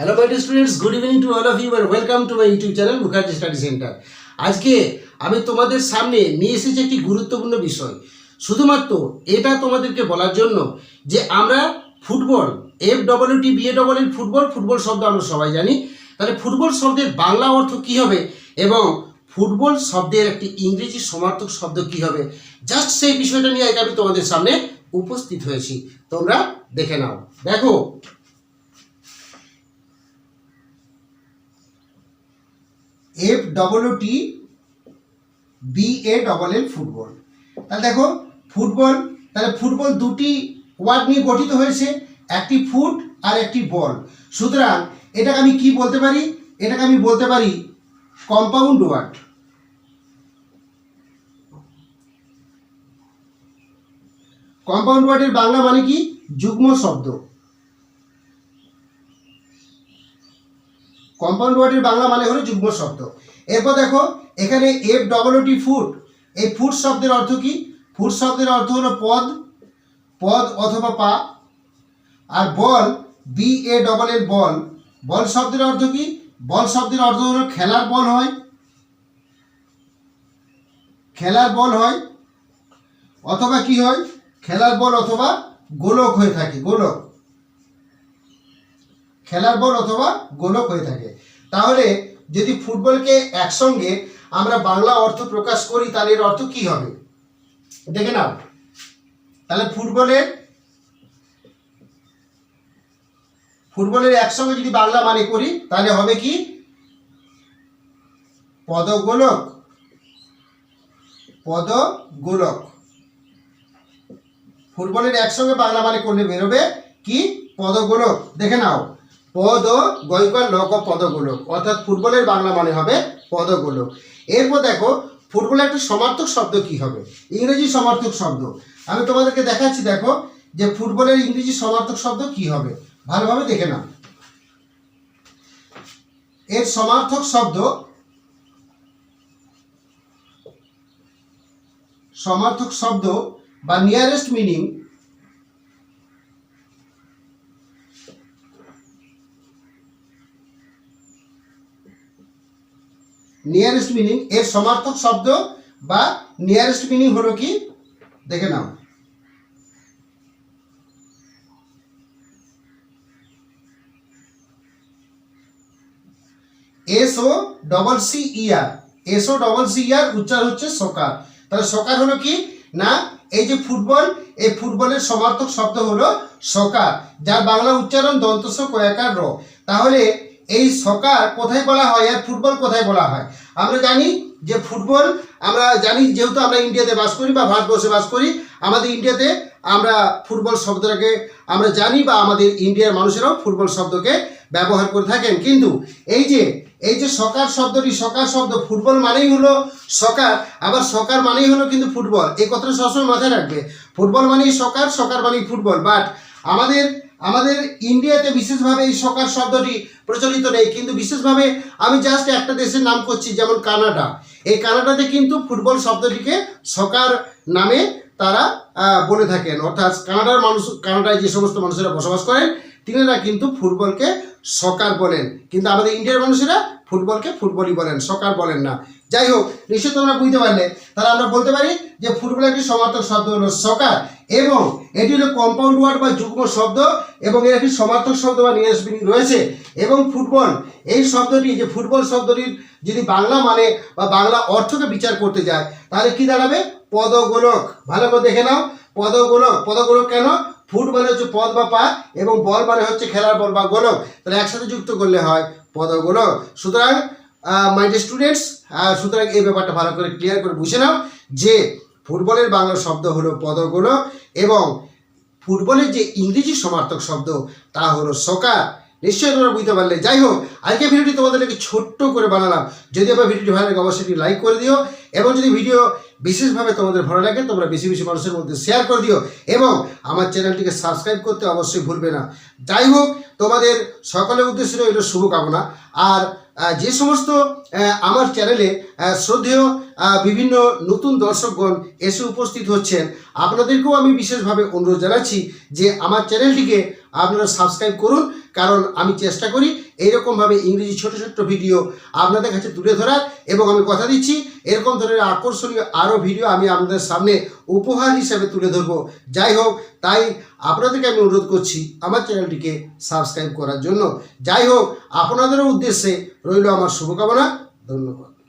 Hello my students good evening to all of you R welcome to my YouTube channel Mukherjee study centre আজকে আমি তোমাদের সামনে নিয়ে এসেছি একটি গুরুত্বপূর্ণ বিষয়। শুধুমাত্র এটা তোমাদেরকে বলার জন্য যে আমরা football F double T B A double L football football শব্দ আমরা সবাই জানি। তাহলে ফুটবল শব্দের বাংলা অর্থ কী হবে এবং ফুটবল শব্দের একটি ইংরেজি সমার্থক শব্দ কী হবে? জাস্ট সেই বিষয়টা নিয়ে আজকে আমি তোমাদের সামনে উপস্থিত হয়েছি। তোমরা দেখে নাও। দেখো F double T B A double L football তাহলে দেখো ফুটবল তাহলে ফুটবল দুটি ওয়ার্ড নিয়ে গঠিত হয়েছে, একটি ফুট আর একটি বল সুতরাং এটাকে আমি কি বলতে পারি? এটাকে আমি বলতে পারি কম্পাউন্ড ওয়ার্ড কম্পাউন্ড ওয়ার্ডের বাংলা মানে কি? যুগ্ম শব্দ। কম্পাউন্ড ওয়ার্ডের বাংলা মানে হলো যুগ্ম শব্দ। এরপর দেখো, এখানে এফ ডবল টি ফুট এই ফুট শব্দের অর্থ কি? ফুট শব্দের অর্থ হলো পদ পদ অথবা পা। আর বল বি এ ডবল এল বল। বল শব্দের অর্থ কি? বল শব্দের অর্থ হলো খেলার বল হয়। খেলার বল হয়, অথবা কি হয়? খেলার বল অথবা গোলক হয়ে থাকে, গোলক। খেলার বল অথবা গোলক হয়ে থাকে। তাহলে যদি ফুটবলকে একসঙ্গে আমরা বাংলা অর্থ প্রকাশ করি, তাহলে এর অর্থ কি হবে? দেখে নাও। তাহলে ফুটবলের ফুটবলের একসঙ্গে যদি বাংলা মানে করি, তাহলে হবে কি? পদগোলক। পদগোলক। ফুটবলের একসঙ্গে বাংলা মানে করলে বেরোবে কি? পদগোলক। দেখে নাও। পদ ও গৈকর লক পদগোলক। অর্থাৎ ফুটবলের বাংলা মানে হবে পদগোলক। এরপর দেখো, ফুটবলের একটা সমার্থক শব্দ কি হবে? ইংরেজি সমার্থক শব্দ। আমি তোমাদেরকে দেখাচ্ছি, দেখো, যে ফুটবলের ইংরেজি সমার্থক শব্দ কি হবে? ভালোভাবে দেখে নাও। এর সমার্থক শব্দ সমার্থক শব্দ বা নিয়ারেস্ট মিনিং নিয়ারেস্ট মিনিং এর সমার্থক শব্দ বা নিয়ারেস্ট মিনিং হলো কি? দেখে নাও। S O double C E R S O double C E R উচ্চার হচ্ছে সকার। তাহলে সকার হলো কি? না, এই যে ফুটবল, এই ফুটবলের সমার্থক শব্দ হলো সকার, যার বাংলা উচ্চারণ দন্তস কয়াকার র। তাহলে এই সকার কোথায় বলা হয়? আর ফুটবল কোথায় বলা হয়? আমরা জানি যে ফুটবল, আমরা জানি যেহেতু আমরা ইন্ডিয়াতে বাস করি বা ভারতবর্ষে বাস করি, আমাদের ইন্ডিয়াতে আমরা ফুটবল শব্দটাকে, আমরা জানি বা আমাদের ইন্ডিয়ার মানুষেরাও ফুটবল শব্দকে ব্যবহার করে থাকেন। কিন্তু এই যে এই যে সকার শব্দটি, সকার শব্দ ফুটবল মানেই হলো সকার, আবার সকার মানেই হলো কিন্তু ফুটবল। এই কথাটা সবসময় মাথায় রাখবে। ফুটবল মানেই সকার সকার মানেই ফুটবল। বাট আমাদের আমাদের ইন্ডিয়াতে বিশেষভাবে এই সকার শব্দটি প্রচলিত নেই, কিন্তু বিশেষভাবে আমি জাস্ট একটা দেশের নাম করছি, যেমন কানাডা। এই কানাডাতে কিন্তু ফুটবল শব্দটিকে সকার নামে তারা বলে থাকেন। অর্থাৎ কানাডার মানুষ, কানাডায় যে সমস্ত মানুষেরা বসবাস করেন, তিনারা কিন্তু ফুটবলকে সকার বলেন। কিন্তু আমাদের ইন্ডিয়ার মানুষেরা ফুটবলকে ফুটবলই বলেন, সকার বলেন না। যাই হোক নিশ্চয় তোমরা বুঝতে পারলে। তাহলে আমরা বলতে পারি যে ফুটবল একটি সমার্থক শব্দ হলো সকার এবং এটি হলো কম্পাউন্ড ওয়ার্ড বা যুগ্ম শব্দ এবং এর একটি সমার্থক শব্দ বা মিনিং রয়েছে। এবং ফুটবল, এই শব্দটি যে ফুটবল শব্দটির যদি বাংলা মানে বা বাংলা অর্থকে বিচার করতে যায়, তাহলে কি দাঁড়াবে? পদগোলক। ভালো করে দেখে নাও, পদগোলক। পদগোলক কেন? ফুট মানে হচ্ছে পদ বা পা এবং বল মানে হচ্ছে খেলার বল বা গোলক। তাহলে একসাথে যুক্ত করলে হয় পদগোলক। সুতরাং মাই স্টুডেন্টস সুতরাং এই ব্যাপারটা ভালো করে ক্লিয়ার করে বুঝে নাও যে ফুটবলের বাংলা শব্দ হলো পদগোলক এবং ফুটবলের যে ইংরেজি সমার্থক শব্দ তা হলো সকার নিশ্চয়ই তোমরা বুঝতে পারলে। যাই হোক আজকে ভিডিওটি তোমাদেরকে ছোট্ট করে বানালাম। যদি আবার ভিডিওটি ভালো লাগে, অবশ্যই লাইক করে দিও এবং যদি ভিডিও বিশেষভাবে তোমাদের ভালো লাগে, তোমরা বেশি বেশি মানুষের মধ্যে শেয়ার করে দিও এবং আমার চ্যানেলটিকে সাবস্ক্রাইব করতে অবশ্যই ভুলবে না। যাই হোক, তোমাদের সকলের উদ্দেশ্যে রইল শুভকামনা। আর যে সমস্ত আমার চ্যানেলে শ্রদ্ধেয় বিভিন্ন নতুন দর্শকগণ এসে উপস্থিত হচ্ছেন, আপনাদেরকেও আমি বিশেষভাবে অনুরোধ জানাচ্ছি যে আমার চ্যানেলটিকে আপনারা সাবস্ক্রাইব করুন, কারণ আমি চেষ্টা করি এইরকমভাবে ইংরেজি ছোট ছোট ভিডিও আপনাদের কাছে তুলে ধরার এবং আমি কথা দিচ্ছি। এরকম ধরনের আকর্ষণীয় আরও ভিডিও আমি আপনাদের সামনে উপহার হিসাবে তুলে ধরবো। যাই হোক, তাই আপনাদেরকে আমি অনুরোধ করছি আমার চ্যানেলটিকে সাবস্ক্রাইব করার জন্য। যাই হোক, আপনাদেরও উদ্দেশ্যে রইল আমার শুভকামনা। ধন্যবাদ।